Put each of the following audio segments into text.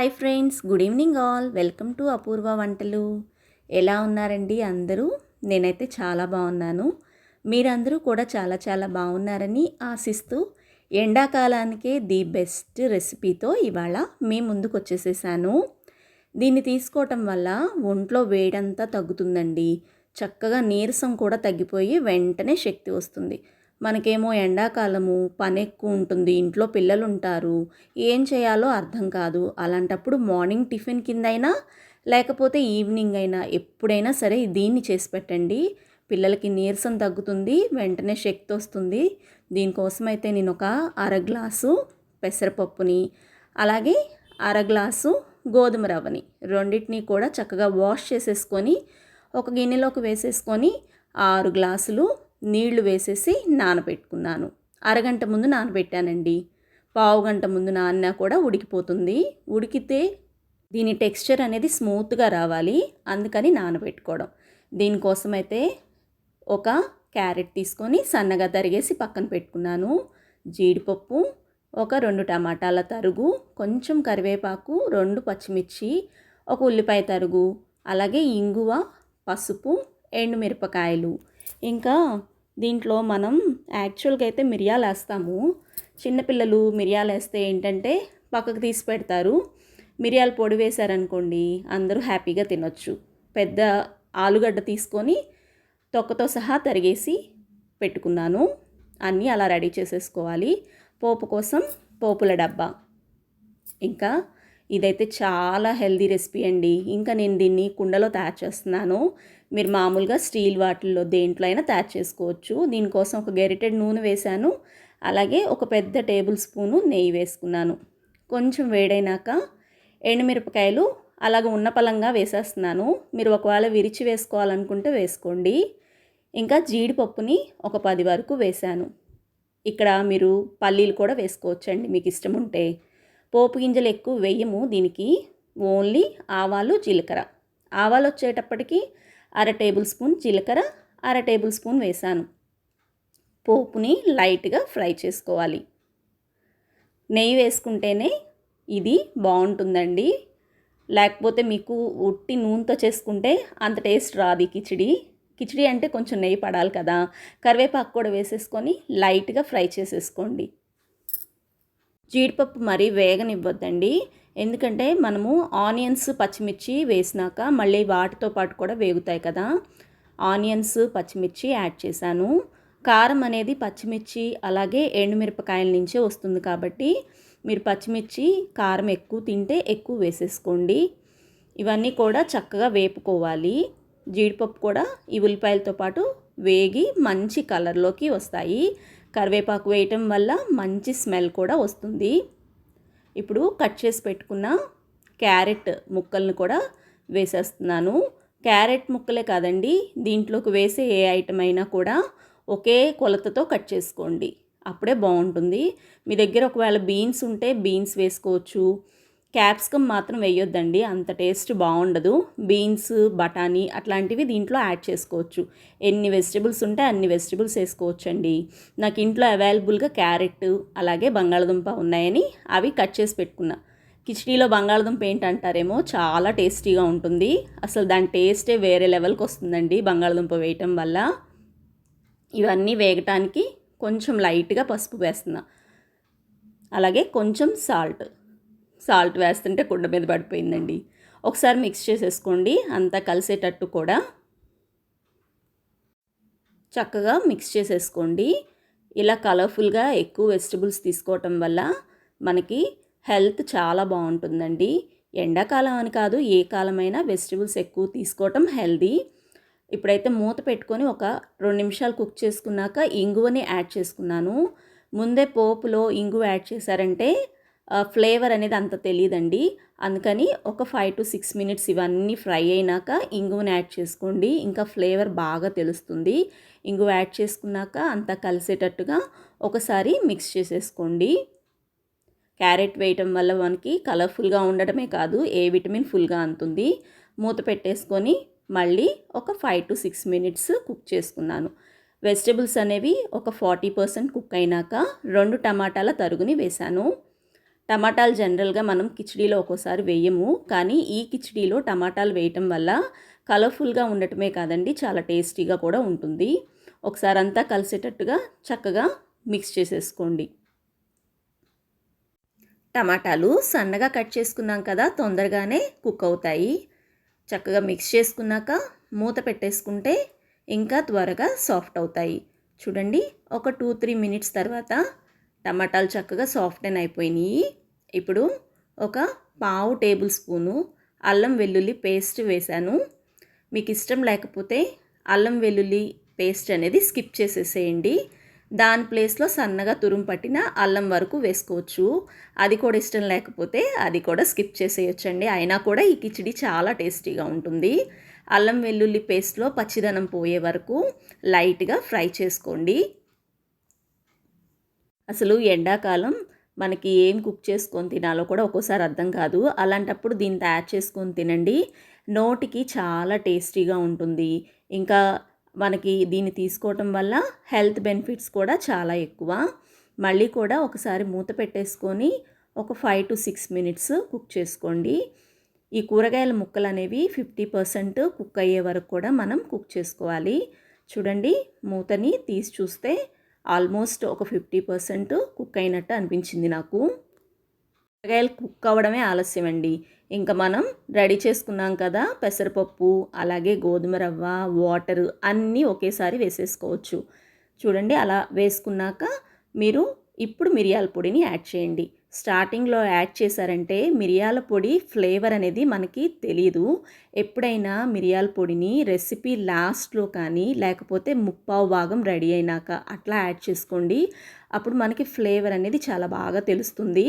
Hi friends good evening all. Welcome to Apoorva వంటలు. ఎలా ఉన్నారండి అందరూ? నేనైతే చాలా బాగున్నాను. మీరందరూ కూడా చాలా చాలా బాగున్నారని ఆశిస్తూ ఎండాకాలానికే ది బెస్ట్ రెసిపీతో ఇవాళ మీ ముందుకు వచ్చేసేసాను. దీన్ని తీసుకోవటం వల్ల ఒంట్లో వేడంతా తగ్గుతుందండి. చక్కగా నీరసం కూడా తగ్గిపోయి వెంటనే శక్తి వస్తుంది. మనకేమో ఎండాకాలము పని ఎక్కువ ఉంటుంది ఇంట్లో పిల్లలు ఉంటారు ఏం చేయాలో అర్థం కాదు. అలాంటప్పుడు మార్నింగ్ టిఫిన్ కిందైనా లేకపోతే ఈవినింగ్ అయినా ఎప్పుడైనా సరే దీన్ని చేసి పెట్టండి. పిల్లలకి నీరసం తగ్గుతుంది వెంటనే శక్తి వస్తుంది. దీనికోసం అయితే నేను ఒక అర గ్లాసు పెసరపప్పుని అలాగే అర గ్లాసు గోధుమ రవ్వని రెండింటిని కూడా చక్కగా వాష్ చేసేసుకొని ఒక గిన్నెలోకి వేసేసుకొని ఆరు గ్లాసులు నీళ్ళు వేసేసి నానబెట్టుకున్నాను. అరగంట ముందు నానబెట్టానండి. పావు గంట ముందు నానినా కూడా ఉడికిపోతుంది. ఉడికితే దీని టెక్స్చర్ అనేది స్మూత్గా రావాలి. అందుకని నానబెట్టుకోవడం. దీనికోసం అయితే ఒక క్యారెట్ తీసుకొని సన్నగా తరిగేసి పక్కన పెట్టుకున్నాను. జీడిపప్పు ఒక రెండు టమాటాల తరుగు కొంచెం కరివేపాకు రెండు పచ్చిమిర్చి ఒక ఉల్లిపాయ తరుగు అలాగే ఇంగువ పసుపు ఎండుమిరపకాయలు. ఇంకా దీంట్లో మనం యాక్చువల్గా అయితే మిరియాలు వేస్తాము. చిన్నపిల్లలు మిరియాలు వేస్తే ఏంటంటే పక్కకు తీసి పెడతారు. మిరియాలు పొడి వేశారనుకోండి అందరూ హ్యాపీగా తినొచ్చు. పెద్ద ఆలుగడ్డ తీసుకొని తొక్కతో సహా తరిగేసి పెట్టుకున్నాను. అన్నీ అలా రెడీ చేసేసుకోవాలి. పోపు కోసం పోపుల డబ్బా. ఇంకా ఇదైతే చాలా హెల్దీ రెసిపీ అండి. ఇంకా నేను దీన్ని కుండలో తయారు చేస్తున్నాను. మీరు మామూలుగా స్టీల్ వాటిల్లో దేంట్లో అయినా తయారు చేసుకోవచ్చు. దీనికోసం ఒక గెరిటెడ్ నూనె వేశాను. అలాగే ఒక పెద్ద టేబుల్ స్పూను నెయ్యి వేసుకున్నాను. కొంచెం వేడైనాక ఎండుమిరపకాయలు అలాగ ఉన్న పలంగా వేసేస్తున్నాను. మీరు ఒకవేళ విరిచి వేసుకోవాలనుకుంటే వేసుకోండి. ఇంకా జీడిపప్పుని ఒక పది వరకు వేశాను. ఇక్కడ మీరు పల్లీలు కూడా వేసుకోవచ్చండి మీకు ఇష్టం ఉంటే. పోపు గింజలు ఎక్కువ వేయము దీనికి. ఓన్లీ ఆవాలు జీలకర్ర. ఆవాలు వచ్చేటప్పటికి అర టేబుల్ స్పూన్ జీలకర్ర అర టేబుల్ స్పూన్ వేసాను. పోపుని లైట్గా ఫ్రై చేసుకోవాలి. నెయ్యి వేసుకుంటేనే ఇది బాగుంటుందండి. లేకపోతే మీకు ఉట్టి నూనెతో చేసుకుంటే అంత టేస్ట్ రాదు కిచిడి. కిచిడి అంటే కొంచెం నెయ్యి పడాలి కదా. కరివేపాకు కూడా వేసేసుకొని లైట్గా ఫ్రై చేసేసుకోండి. జీడిపప్పు మరీ వేగనివ్వద్దండి. ఎందుకంటే మనము ఆనియన్స్ పచ్చిమిర్చి వేసినాక మళ్ళీ వాటితో పాటు కూడా వేగుతాయి కదా. ఆనియన్స్ పచ్చిమిర్చి యాడ్ చేశాను. కారం అనేది పచ్చిమిర్చి అలాగే ఎండుమిరపకాయల నుంచే వస్తుంది కాబట్టి మీరు పచ్చిమిర్చి కారం ఎక్కువ తింటే ఎక్కువ వేసేసుకోండి. ఇవన్నీ కూడా చక్కగా వేపుకోవాలి. జీడిపప్పు కూడా ఈ ఉల్లిపాయలతో పాటు వేగి మంచి కలర్లోకి వస్తాయి. కరివేపాకు వేయటం వల్ల మంచి స్మెల్ కూడా వస్తుంది. ఇప్పుడు కట్ చేసి పెట్టుకున్న క్యారెట్ ముక్కల్ని కూడా వేసేస్తున్నాను. క్యారెట్ ముక్కలే కాదండి దీంట్లోకి వేసే ఏ ఐటమ్ అయినా కూడా ఒకే కొలతతో కట్ చేసుకోండి. అప్పుడే బాగుంటుంది. మీ దగ్గర ఒకవేళ బీన్స్ ఉంటే బీన్స్ వేసుకోవచ్చు క్యాప్సికమ్ మాత్రం వేయొద్దండి. అంత టేస్ట్ బాగుండదు. బీన్స్ బఠానీ అట్లాంటివి దీంట్లో యాడ్ చేసుకోవచ్చు. ఎన్ని వెజిటబుల్స్ ఉంటే అన్ని వెజిటబుల్స్ వేసుకోవచ్చు అండి నాకు ఇంట్లో అవైలబుల్గా క్యారెట్ అలాగే బంగాళదుంప ఉన్నాయని అవి కట్ చేసి పెట్టుకున్నా. కిచడీలో బంగాళదుంప ఏంటంటారేమో చాలా టేస్టీగా ఉంటుంది. అసలు దాని టేస్టే వేరే లెవెల్కి వస్తుందండి బంగాళదుంప వేయటం వల్ల. ఇవన్నీ వేగటానికి కొంచెం లైట్గా పసుపు వేస్తున్నా. అలాగే కొంచెం సాల్ట్. సాల్ట్ వేస్తుంటే కుండ మీద పడిపోయిందండి. ఒకసారి మిక్స్ చేసేసుకోండి అంతా కలిసేటట్టు కూడా. చక్కగా మిక్స్ చేసేసుకోండి. ఇలా కలర్ఫుల్గా ఎక్కువ వెజిటబుల్స్ తీసుకోవటం వల్ల మనకి హెల్త్ చాలా బాగుంటుందండి. ఎండాకాలం అని కాదు ఏ కాలమైనా వెజిటబుల్స్ ఎక్కువ తీసుకోవటం హెల్దీ ఇప్పుడైతే మూత పెట్టుకొని ఒక రెండు నిమిషాలు కుక్ చేసుకున్నాక ఇంగువని యాడ్ చేసుకున్నాను. ముందే పోపులో ఇంగువ యాడ్ చేశారంటే ఫ్లేవర్ అనేది అంత తెలియదండి అందుకని ఒక ఫైవ్ టు సిక్స్ మినిట్స్ ఇవన్నీ ఫ్రై అయినాక ఇంగువను యాడ్ చేసుకోండి. ఇంకా ఫ్లేవర్ బాగా తెలుస్తుంది. ఇంగువ యాడ్ చేసుకున్నాక అంతా కలిసేటట్టుగా ఒకసారి మిక్స్ చేసేసుకోండి. క్యారెట్ వేయటం వల్ల మనకి కలర్ఫుల్గా ఉండటమే కాదు ఏ విటమిన్ ఫుల్గా అందుతుంది మూత పెట్టేసుకొని మళ్ళీ ఒక five to six minutes cook చేసుకున్నాను. వెజిటబుల్స్ అనేవి ఒక ఫార్టీ పర్సెంట్ కుక్ అయినాక రెండు టమాటాల తరుగుని వేశాను. టమాటాలు జనరల్గా మనం కిచడీలో ఒక్కోసారి వేయము. కానీ ఈ కిచడీలో టమాటాలు వేయటం వల్ల కలర్ఫుల్గా ఉండటమే కాదండి చాలా టేస్టీగా కూడా ఉంటుంది. ఒకసారి అంతా కలిసేటట్టుగా చక్కగా మిక్స్ చేసేసుకోండి. టమాటాలు సన్నగా కట్ చేసుకున్నాం కదా తొందరగానే కుక్ అవుతాయి. చక్కగా మిక్స్ చేసుకున్నాక మూత పెట్టేసుకుంటే ఇంకా త్వరగా సాఫ్ట్ అవుతాయి. చూడండి ఒక టూ త్రీ మినిట్స్ తర్వాత టమాటాలు చక్కగా సాఫ్ట్ అని అయిపోయినాయి. ఇప్పుడు ఒక పావు టేబుల్ స్పూను అల్లం వెల్లుల్లి పేస్ట్ వేశాను. మీకు ఇష్టం లేకపోతే అల్లం వెల్లుల్లి పేస్ట్ అనేది స్కిప్ చేసేసేయండి. దాని ప్లేస్లో సన్నగా తురుము పట్టిన అల్లం వరకు వేసుకోవచ్చు. అది కూడా ఇష్టం లేకపోతే అది కూడా స్కిప్ చేసేయచ్చండి. అయినా కూడా ఈ కిచిడి చాలా టేస్టీగా ఉంటుంది. అల్లం వెల్లుల్లి పేస్ట్లో పచ్చిదనం పోయే వరకు లైట్గా ఫ్రై చేసుకోండి. అసలు ఎండాకాలం మనకి ఏం కుక్ చేసుకొని తినాలో కూడా ఒక్కోసారి అర్థం కాదు. అలాంటప్పుడు దీన్ని తయారు చేసుకొని తినండి. నోటికి చాలా టేస్టీగా ఉంటుంది. ఇంకా మనకి దీన్ని తీసుకోవటం వల్ల హెల్త్ బెనిఫిట్స్ కూడా చాలా ఎక్కువ. మళ్ళీ కూడా ఒకసారి మూత పెట్టేసుకొని ఒక five to six minutes cook చేసుకోండి. ఈ కూరగాయల ముక్కలు అనేవి ఫిఫ్టీ పర్సెంట్ కుక్ అయ్యే వరకు కూడా మనం కుక్ చేసుకోవాలి. చూడండి మూతని తీసి చూస్తే ఆల్మోస్ట్ ఒక ఫిఫ్టీ పర్సెంట్ కుక్ అయినట్టు అనిపించింది నాకు. కూరగాయలు కుక్ అవ్వడమే ఆలస్యం అండి ఇంకా మనం రెడీ చేసుకున్నాం కదా పెసరపప్పు అలాగే గోధుమ రవ్వ వాటర్ అన్నీ ఒకేసారి వేసేసుకోవచ్చు. చూడండి అలా వేసుకున్నాక మీరు ఇప్పుడు మిరియాల పొడిని యాడ్ చేయండి. స్టార్టింగ్లో యాడ్ చేశారంటే మిరియాల పొడి ఫ్లేవర్ అనేది మనకి తెలియదు ఎప్పుడైనా మిరియాల పొడిని రెసిపీ లాస్ట్లో కానీ లేకపోతే ముప్పావు భాగం రెడీ అయినాక అట్లా యాడ్ చేసుకోండి. అప్పుడు మనకి ఫ్లేవర్ అనేది చాలా బాగా తెలుస్తుంది.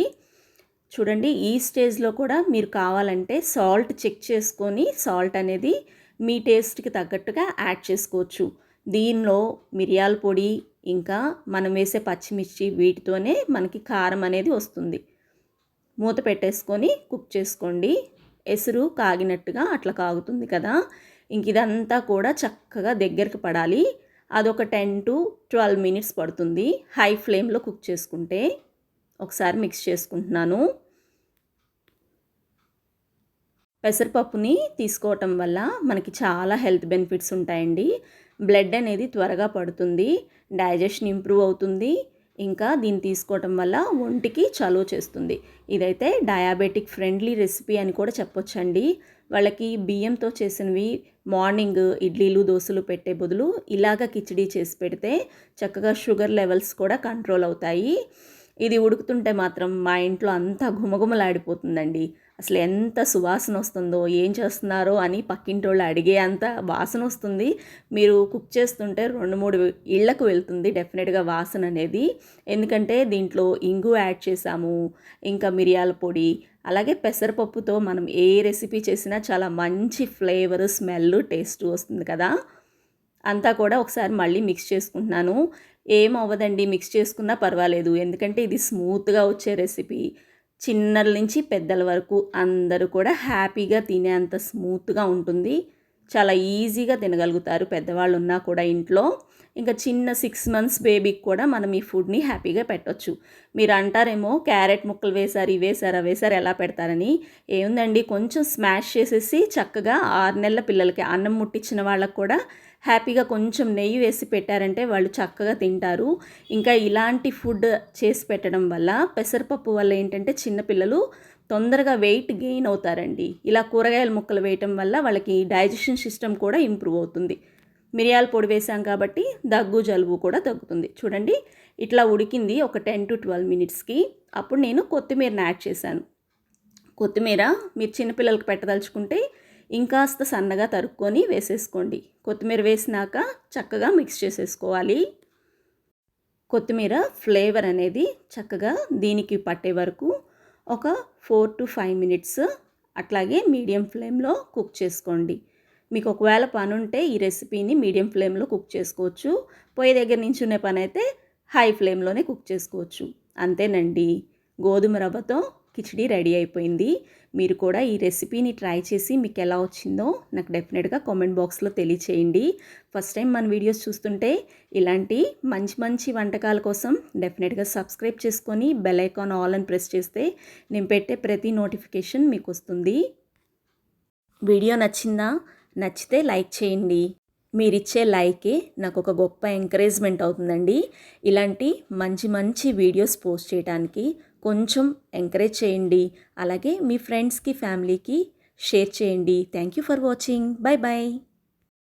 చూడండి ఈ స్టేజ్లో కూడా మీరు కావాలంటే సాల్ట్ చెక్ చేసుకొని సాల్ట్ అనేది మీ టేస్ట్కి తగ్గట్టుగా యాడ్ చేసుకోవచ్చు. దీనిలో మిరియాల పొడి ఇంకా మనం వేసే పచ్చిమిర్చి వీటితోనే మనకి కారం అనేది వస్తుంది. మూత పెట్టేసుకొని కుక్ చేసుకోండి. ఎసురు కాగినట్టుగా అట్లా కాగుతుంది కదా. ఇంక ఇదంతా కూడా చక్కగా దగ్గరికి పడాలి. అదొక టెన్ టు ట్వెల్వ్ మినిట్స్ పడుతుంది. హై ఫ్లేమ్లో కుక్ చేసుకుంటే ఒకసారి మిక్స్ చేసుకుంటున్నాను. పెసరపప్పుని తీసుకోవటం వల్ల మనకి చాలా హెల్త్ బెనిఫిట్స్ ఉంటాయండి. బ్లడ్ అనేది త్వరగా పడుతుంది డైజెషన్ ఇంప్రూవ్ అవుతుంది ఇంకా దీన్ని తీసుకోవటం వల్ల ఒంటికి చలువ చేస్తుంది. ఇదైతే డయాబెటిక్ ఫ్రెండ్లీ రెసిపీ అని కూడా చెప్పొచ్చండి. వాళ్ళకి బియ్యంతో చేసినవి మార్నింగ్ ఇడ్లీలు దోశలు పెట్టే బదులు ఇలాగ కిచడీ చేసి పెడితే చక్కగా షుగర్ లెవెల్స్ కూడా కంట్రోల్ అవుతాయి. ఇది ఉడుకుతుంటే మాత్రం మా ఇంట్లో అంతా ఘుమఘుమలాడిపోతుందండి. అసలు ఎంత సువాసన వస్తుందో ఏం చేస్తున్నారో అని పక్కింటోళ్ళు అడిగే అంత వాసన వస్తుంది. మీరు కుక్ చేస్తుంటే రెండు మూడు ఇళ్ళకు వెళ్తుంది డెఫినెట్గా వాసన అనేది. ఎందుకంటే దీంట్లో ఇంగు యాడ్ చేసాము ఇంకా మిరియాల పొడి అలాగే పెసరపప్పుతో మనం ఏ రెసిపీ చేసినా చాలా మంచి ఫ్లేవర్ స్మెల్ టేస్ట్ వస్తుంది కదా. అంతా కూడా ఒకసారి మళ్ళీ మిక్స్ చేసుకుంటున్నాను. ఏం అవ్వదండి మిక్స్ చేసుకున్నా పర్వాలేదు. ఎందుకంటే ఇది స్మూత్గా వచ్చే రెసిపీ. చిన్నల నుంచి పెద్దల వరకు అందరూ కూడా హ్యాపీగా తినేంత స్మూత్గా ఉంటుంది. చాలా ఈజీగా తినగలుగుతారు పెద్దవాళ్ళు ఉన్నా కూడా ఇంట్లో. ఇంకా చిన్న సిక్స్ మంత్స్ బేబీకి కూడా మనం ఈ ఫుడ్ని హ్యాపీగా పెట్టొచ్చు. మీరు అంటారేమో క్యారెట్ ముక్కలు వేశారు ఇవి వేశారు అవి వేశారు ఎలా పెడతారని. ఏముందండి కొంచెం స్మాష్ చేసేసి చక్కగా ఆరు నెలల పిల్లలకి అన్నం ముట్టించిన వాళ్ళకు కూడా హ్యాపీగా కొంచెం నెయ్యి వేసి పెట్టారంటే వాళ్ళు చక్కగా తింటారు. ఇంకా ఇలాంటి ఫుడ్ చేసి పెట్టడం వల్ల పెసరపప్పు వల్ల ఏంటంటే చిన్నపిల్లలు తొందరగా వెయిట్ గెయిన్ అవుతారండి. ఇలా కూరగాయల ముక్కలు వేయటం వల్ల వాళ్ళకి డైజెషన్ సిస్టమ్ కూడా ఇంప్రూవ్ అవుతుంది. మిరియాల పొడి వేసాం కాబట్టి దగ్గు జలుబు కూడా తగ్గుతుంది. చూడండి ఇట్లా ఉడికింది ఒక టెన్ టు ట్వెల్వ్ మినిట్స్కి. అప్పుడు నేను కొత్తిమీరని యాడ్ చేశాను. కొత్తిమీర మీరు చిన్నపిల్లలకి పెట్టదలుచుకుంటే ఇంకాస్త సన్నగా తరుక్కొని వేసేసుకోండి. కొత్తిమీర వేసినాక చక్కగా మిక్స్ చేసేసుకోవాలి. కొత్తిమీర ఫ్లేవర్ అనేది చక్కగా దీనికి పట్టే వరకు ఒక ఫోర్ టు ఫైవ్ మినిట్స్ అట్లాగే మీడియం ఫ్లేమ్లో కుక్ చేసుకోండి. మీకు ఒకవేళ పని ఉంటే ఈ రెసిపీని మీడియం ఫ్లేమ్లో కుక్ చేసుకోవచ్చు. పొయ్యి దగ్గర నుంచి ఉన్న పని అయితే హై ఫ్లేమ్లోనే కుక్ చేసుకోవచ్చు. అంతేనండి. గోధుమ రవ్వతో కిచిడి రెడీ అయిపోయింది. మీరు కూడా ఈ రెసిపీని ట్రై చేసి మీకు ఎలా వచ్చిందో నాకు డెఫినెట్గా కామెంట్ బాక్స్లో తెలియచేయండి. ఫస్ట్ టైం మన వీడియోస్ చూస్తుంటే ఇలాంటి మంచి మంచి వంటకాల కోసం డెఫినెట్గా సబ్స్క్రైబ్ చేసుకొని బెల్ ఐకాన్ ఆల్ అని ప్రెస్ చేస్తే నేను పెట్టే ప్రతి నోటిఫికేషన్ మీకు వస్తుంది వీడియో నచ్చిందా? నచ్చితే లైక్ చేయండి. మీరిచ్చే లైకే నాకు ఒక గొప్ప ఎంకరేజ్మెంట్ అవుతుందండి. ఇలాంటి మంచి మంచి వీడియోస్ పోస్ట్ చేయడానికి కొంచెం ఎంకరేజ్ చేయండి. అలాగే మీ ఫ్రెండ్స్కి ఫ్యామిలీకి షేర్ చేయండి. Thank you for watching. Bye bye